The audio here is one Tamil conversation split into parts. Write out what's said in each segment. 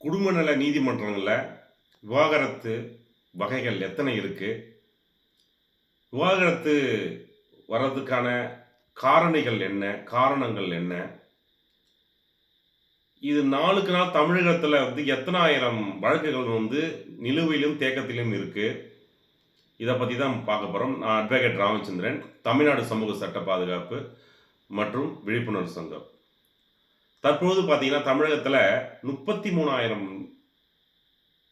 குடும்ப நல நீதிமன்றங்களில் விவாகரத்து வகைகள் எத்தனை இருக்குது விவாகரத்து வர்றதுக்கான காரணிகள் என்ன? காரணங்கள் என்ன? இது நாளுக்கு நாள் தமிழகத்தில் வந்து எத்தனாயிரம் வழக்குகள் வந்து நிலுவையிலும் தேக்கத்திலும் இருக்குது இதை பற்றி தான் பார்க்க போகிறோம் நான் அட்வொகேட் ராமச்சந்திரன் தமிழ்நாடு சமூக சட்ட பாதுகாப்பு மற்றும் விழிப்புணர்வு சங்கம். தற்போது பார்த்தீங்கன்னா தமிழகத்தில் முப்பத்தி மூணாயிரம்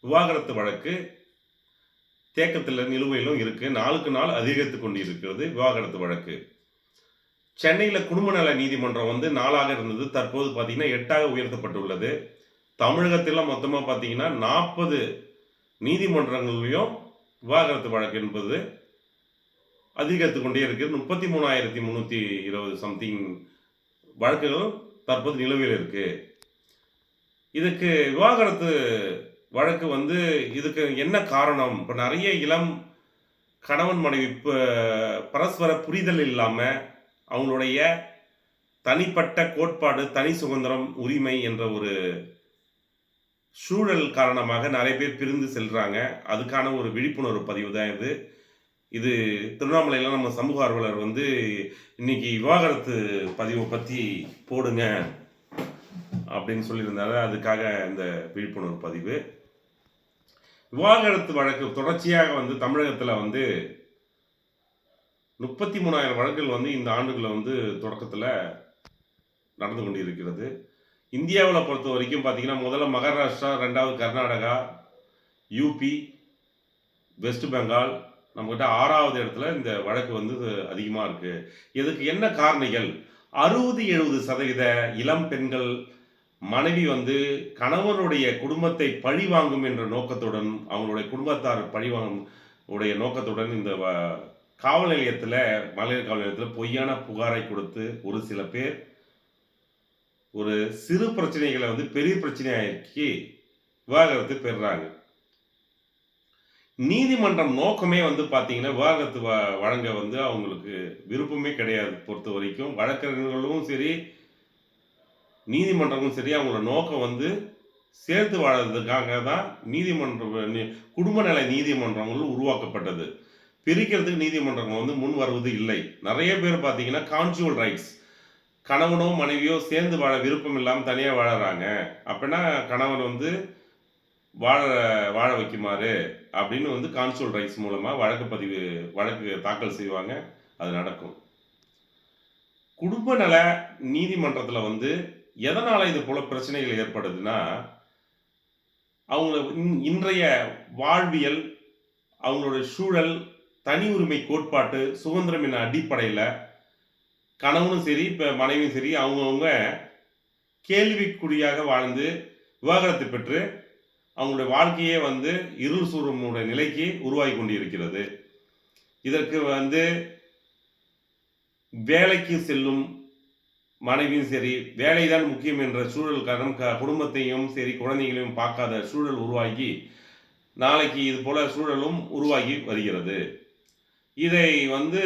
விவாகரத்து வழக்கு தேக்கத்தில் நிலுவையிலும் இருக்கு. நாளுக்கு நாள் அதிகரித்து கொண்டு இருக்கிறது விவாகரத்து வழக்கு. சென்னையில் குடும்ப நல நீதிமன்றம் வந்து நாலாக இருந்தது. தற்போது பார்த்தீங்கன்னா எட்டாக உயர்த்தப்பட்டுள்ளது. தமிழகத்தில் மொத்தமாக பார்த்தீங்கன்னா நாற்பது நீதிமன்றங்களையும் விவாகரத்து வழக்கு என்பது அதிகரித்து கொண்டே இருக்கிறது முப்பத்தி மூணாயிரத்தி முந்நூற்றி இருபது சம்திங் வழக்குகளும் தற்போது நிலுவையில் இருக்கு. இதுக்கு விவாகரத்து வழக்கு வந்து இதுக்கு என்ன காரணம்? இப்போ நிறைய இளம் கணவன் மனைவி பரஸ்பர புரிதல் இல்லாமல் அவங்களுடைய தனிப்பட்ட கோட்பாடு தனி சுதந்திரம் உரிமை என்ற ஒரு சூழல் காரணமாக நிறைய பேர் பிரிந்து செல்கிறாங்க அதுக்கான ஒரு விழிப்புணர்வு பதிவு தான் இது. இது திருவண்ணாமலையில் நம்ம சமூக ஆர்வலர் வந்து இன்னைக்கு விவாகரத்து பதிவை பற்றி போடுங்க அப்படின்னு சொல்லியிருந்தாரு. அதுக்காக இந்த விழிப்புணர்வு பதிவு. விவாகரத்து வழக்கு தொடர்ச்சியாக வந்து தமிழகத்தில் வந்து முப்பத்தி மூணாயிரம் வழக்குகள் வந்து இந்த ஆண்டுகளில் வந்து தொடக்கத்தில் நடந்து கொண்டு இருக்கிறது இந்தியாவில் பொறுத்த வரைக்கும் பார்த்தீங்கன்னா முதல்ல மகாராஷ்டிரா ரெண்டாவது கர்நாடகா யூபி வெஸ்ட் பெங்கால் நம்மகிட்ட ஆறாவது இடத்துல இந்த வழக்கு வந்து அதிகமாக இருக்குது இதுக்கு என்ன காரணிகள்? அறுபது எழுபது சதவீத இளம் பெண்கள் மனைவி வந்து கணவனுடைய குடும்பத்தை பழி வாங்கும் என்ற நோக்கத்துடன் அவங்களுடைய குடும்பத்தார் பழி வாங்கும் உடைய நோக்கத்துடன் இந்த வ- காவல் நிலையத்தில் மகளிர் காவல் நிலையத்தில் பொய்யான புகாரை கொடுத்து ஒரு சில பேர் ஒரு சிறு பிரச்சனைகளை வந்து பெரிய பிரச்சனையாக்கி விவாகரத்து பெறுறாங்க. நீதிமன்றம் நோக்கமே வந்து பார்த்தீங்கன்னா விவாகரத்து வ- வழங்க வந்து அவங்களுக்கு விருப்பமே கிடையாது பொறுத்த வரைக்கும். வழக்கறிஞர்களும் சரி நீதிமன்றமும் சரி அவங்களோட நோக்கம் வந்து சேர்த்து வாழறதுக்காக தான் நீதிமன்ற குடும்ப நல நீதிமன்றங்கள் உருவாக்கப்பட்டது. பிரிக்கிறதுக்கு நீதிமன்றங்கள் வந்து முன் வருவது இல்லை. நிறைய பேர் பார்த்தீங்கன்னா கான்ஜுவல் ரைட்ஸ் கணவனோ மனைவியோ சேர்ந்து வாழ விருப்பம் இல்லாமல் தனியாக வாழறாங்க. அப்படின்னா கணவன் வந்து வாழ வாழ வைக்குமாறு அப்படின்னு வந்து கான்சோல் ரைட்ஸ் மூலமாக வழக்கு பதிவு வழக்கு தாக்கல் செய்வாங்க. அது நடக்கும். குடும்ப நல நீதிமன்றத்தில் வந்து எதனால் இது போல பிரச்சனைகள் ஏற்படுதுன்னா அவங்கள இன்- இன்றைய வாழ்வியல் அவங்களோட சூழல் தனி உரிமை கோட்பாட்டு சுதந்திரம் என்ற அடிப்படையில் கணவனும் சரி இப்போ மனைவியும் சரி அவங்கவுங்க கேள்விக்குறியாக வாழ்ந்து விவாகரத்து பெற்று அவங்களுடைய வாழ்க்கையே வந்து இருள் சூழமுடைய நிலைக்கு உருவாகி கொண்டிருக்கிறது. இதற்கு வந்து வேலைக்கு செல்லும் மனைவியும் சரி வேலைதான் முக்கியம் என்ற சூழல் காரணம் க- குடும்பத்தையும் சரி குழந்தைகளையும் பார்க்காத சூழல் உருவாகி நாளைக்கு இது போல சூழலும் உருவாகி வருகிறது. இதை வந்து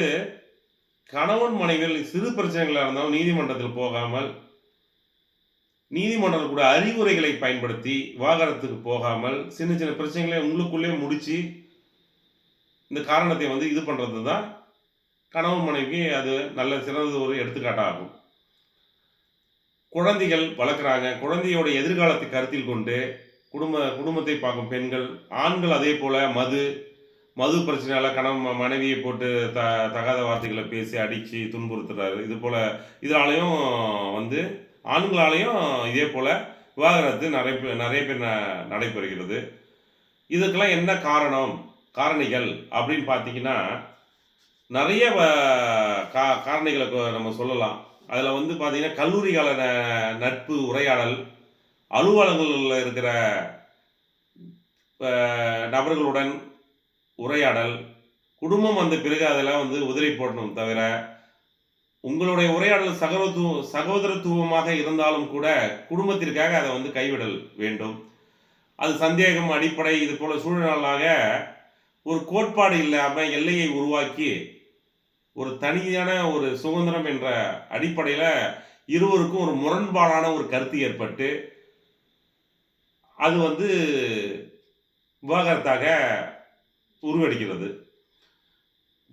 கணவன் மனைவியில் சிறு பிரச்சனைகளாக இருந்தாலும் நீதிமன்றத்தில் போகாமல் நீதிமன்றம் கூட அறிவுரைகளை பயன்படுத்தி விவாகரத்துக்கு போகாமல் சின்ன சின்ன பிரச்சனைகளை உங்களுக்குள்ளே முடித்து இந்த காரணத்தை வந்து இது பண்ணுறது தான் கணவன் மனைவிக்கு அது நல்ல சிறந்த ஒரு எடுத்துக்காட்டாகும். குழந்தைகள் வளர்க்குறாங்க. குழந்தையோட எதிர்காலத்தை கருத்தில் கொண்டு குடும்ப குடும்பத்தை பார்க்கும் பெண்கள் ஆண்கள் அதே போல் மது மது பிரச்சனையால் கணவன் மனைவியை போட்டு த தகாத வார்த்தைகளை பேசி அடித்து துன்புறுத்துறாரு. இது போல் இதனாலையும் வந்து ஆண்களாலையும் இதே போல் விவாகரத்து நிறைய பேர் நிறைய பேர் நடைபெறுகிறது. இதுக்கெல்லாம் என்ன காரணம் காரணிகள் அப்படின்னு பார்த்தீங்கன்னா நிறைய வ- கா காரணிகளை கொ- நம்ம சொல்லலாம். அதில் வந்து பார்த்தீங்கன்னா கல்லூரி கால நட்பு உரையாடல் அலுவலகங்களில் இருக்கிற நபர்களுடன் உரையாடல் குடும்பம் வந்த பிறகு அதெல்லாம் வந்து உதிரி போடணும் தவிர உங்களுடைய உரையாடல் சகோதரத்துவ சகோதரத்துவமாக இருந்தாலும் கூட குடும்பத்திற்காக அதை வந்து கைவிடல் வேண்டும். அது சந்தேகம் அடிப்படை இது போல சூழலாக ஒரு கோட்பாடு இல்லாமல் எல்லையை உருவாக்கி ஒரு தனியான ஒரு சுதந்திரம் என்ற அடிப்படையில் இருவருக்கும் ஒரு முரண்பாடான ஒரு கருத்து ஏற்பட்டு அது வந்து விவாகரத்தாக உருவெடுக்கிறது.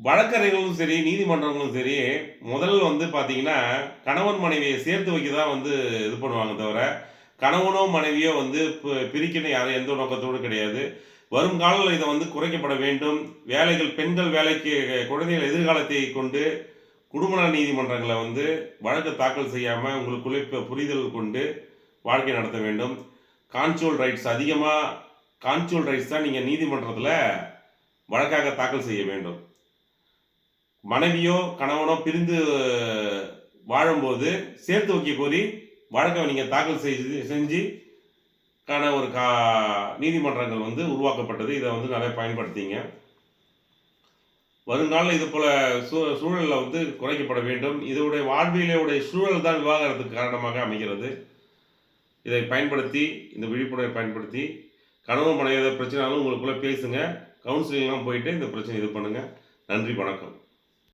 வழக்கறிஞர்களும் சரி நீதிமன்றங்களும் சரி முதல் வந்து பார்த்தீங்கன்னா கணவன் மனைவியை சேர்த்து வைக்க தான் வந்து இது பண்ணுவாங்க தவிர கணவனோ மனைவியோ வந்து பி- பிரிக்கணும் யாரும் எந்த நோக்கத்தோடு கிடையாது. வருங்காலங்களில் இதை வந்து குறைக்கப்பட வேண்டும். வேலைகள் பெண்கள் வேலைக்கு குழந்தைகள் எதிர்காலத்தை கொண்டு குடும்பநல நீதிமன்றங்களை வந்து வழக்கு தாக்கல் செய்யாமல் உங்களுக்குள்ளே புரிதல் கொண்டு வாழ்க்கை நடத்த வேண்டும். கான்சோல் ரைட்ஸ் அதிகமாக கான்சோல் ரைட்ஸ் தான் நீங்கள் நீதிமன்றத்தில் வழக்காக தாக்கல் செய்ய வேண்டும். மனைவியோ கணவனோ பிரிந்து வாழும்போது சேர்த்து வைக்க கோரி வழக்கை நீங்கள் தாக்கல் செய்து செஞ்சு கான ஒரு கா நீதிமன்றங்கள் வந்து உருவாக்கப்பட்டது. இதை வந்து நிறைய பயன்படுத்திங்க. வருங்காலம் இது போல சூ சூழலில் வந்து குறைக்கப்பட வேண்டும். இதோடைய வாழ்வியலுடைய சூழல் தான் விவாகரத்துக்கு காரணமாக அமைகிறது. இதை பயன்படுத்தி இந்த விழிப்புணர்வை பயன்படுத்தி கணவன் மனைவி பிரச்சனைனாலும் உங்களுக்குள்ளே பேசுங்க. கவுன்சிலிங்லாம் போயிட்டு இந்த பிரச்சனை இது பண்ணுங்கள் நன்றி வணக்கம்.